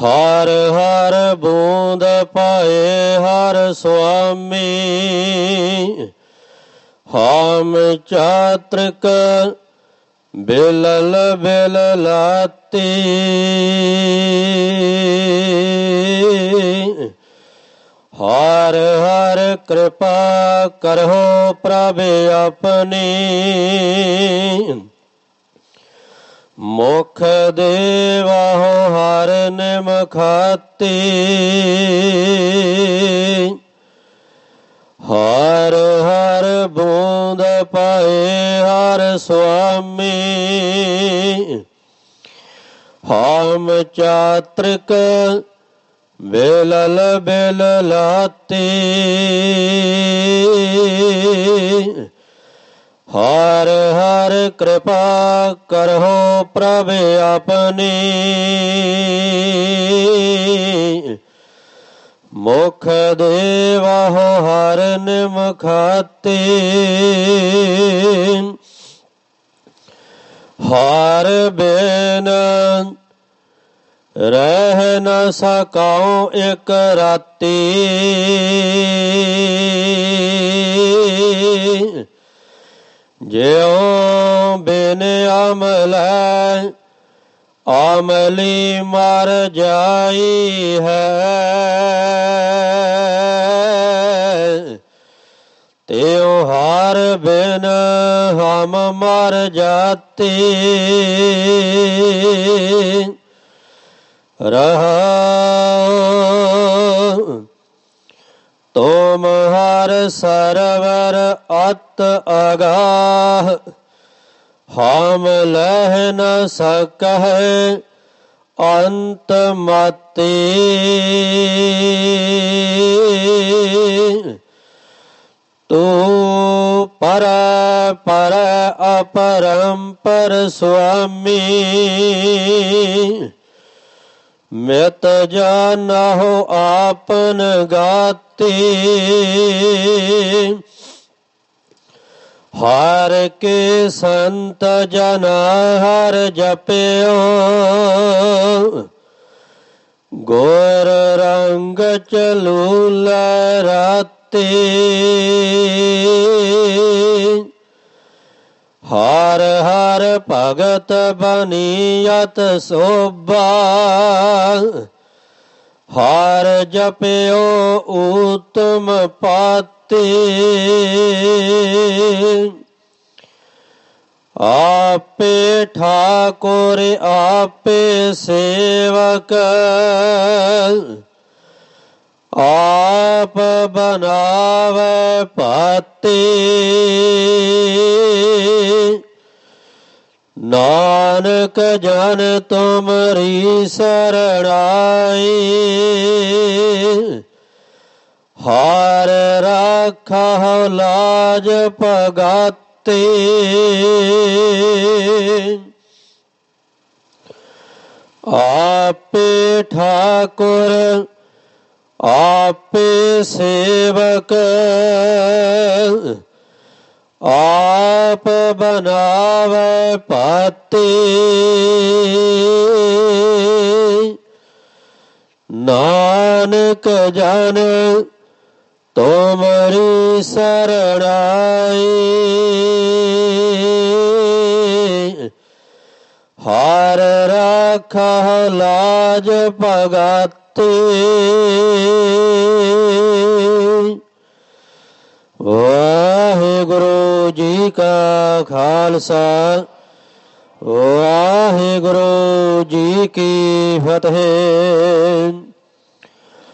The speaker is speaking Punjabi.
ਹਰ ਹਰ ਬੂੰਦ ਪਾਏ ਹਰ ਸੁਆਮੀ। ਹਾਮ ਚਾਤ੍ਰਿਕ ਬਿਲਲ ਬਿਲ ਲਾਤੀ ਹਰ ਹਰ ਕਿਰਪਾ ਕਰੋ ਪ੍ਰਭ ਆਪਣੀ। ਮੁਖ ਦੇਵਾਹੁ ਹਰ ਨਿਮਖਾਤੀ। ਹਰ ਹਰ ਬੂੰਦ ਪਾਏ ਹਰ ਸੁਆਮੀ। ਹਮ ਚਾਤ੍ਰਿਕ ਬੇਲਲ ਬੇਲ ਲਾਤੀ ਹਰ ਹਰ ਕਿਰਪਾ ਕਰੋ ਪ੍ਰਭ ਆਪਣੀ। ਮੁਖ ਦੇਵਾਹੁ ਹਰ ਨਿਮਖਾਤੀ ਹਰ ਬੇਨ ਰਹਿ ਨ ਸਕਾਉ ਇਕ ਰਾਤੀ। ਜਿਉ ਬਿਨ ਅਮਲੈ ਆਮਲੀ ਮਰ ਜਾਈ ਹੈ। ਤਿਉ ਹਾਰ ਬਿਨ ਹਮ ਮਰ ਜਾਤੀ। ਰਹਾ ਤੁਮ ਹਰ ਸਰਵਰ ਅਤ ਅਗਾਹ ਹਮ ਲਹਿ ਨ ਸਕਹਿ ਅੰਤ ਮਤੀ। ਤੂੰ ਪਰ ਪਰ ਅਪਰੰਪਰ ਸੁਆਮੀ, ਮਿਤ ਜਾਣਹੁ ਆਪਨ ਗਾਤੀ। ਹਰ ਕੇ ਸੰਤ ਜਨ ਹਰ ਜਪਿਓ। ਗੋਰ ਰੰਗ ਚਲੂਲ ਰਾਤੀ। ਹਰ ਹਰ ਭਗਤ ਬਨੀਅਤ ਸੋਭਾ। ਹਰ ਜਪਿਓ ਉਤਮ ਪਾਤੀ। ਆਪੇ ਠਾਕੁਰ ਆਪੇ ਸੇਵਕ। ਆਪ ਬਨਾਵੇ ਪਾਤੀ। ਨਾਨਕ ਜਨ ਤੁਮਰੀ ਸਰਣਾਈ ਹਰ ਰਾਖਾ ਲਾਜ ਪਗਾਤੀ ਆਪੇ ਠਾਕੁਰ ਆਪੇ ਸੇਵਕ। ਆਪ ਬਨਾਵੇ ਪਾਤੀ। ਨਾਨਕ ਜਨ ਤੋਮਰੀ ਸਰਣਾਈ ਹਰ ਰਾਖਾ ਲਾਜ ਭਗਤੀ ਵਾਹਿਗੁਰੂ ਜੀ ਕਾ ਖਾਲਸਾ ਵਾਹਿਗੁਰੂ ਜੀ ਕੀ ਫਤਿਹ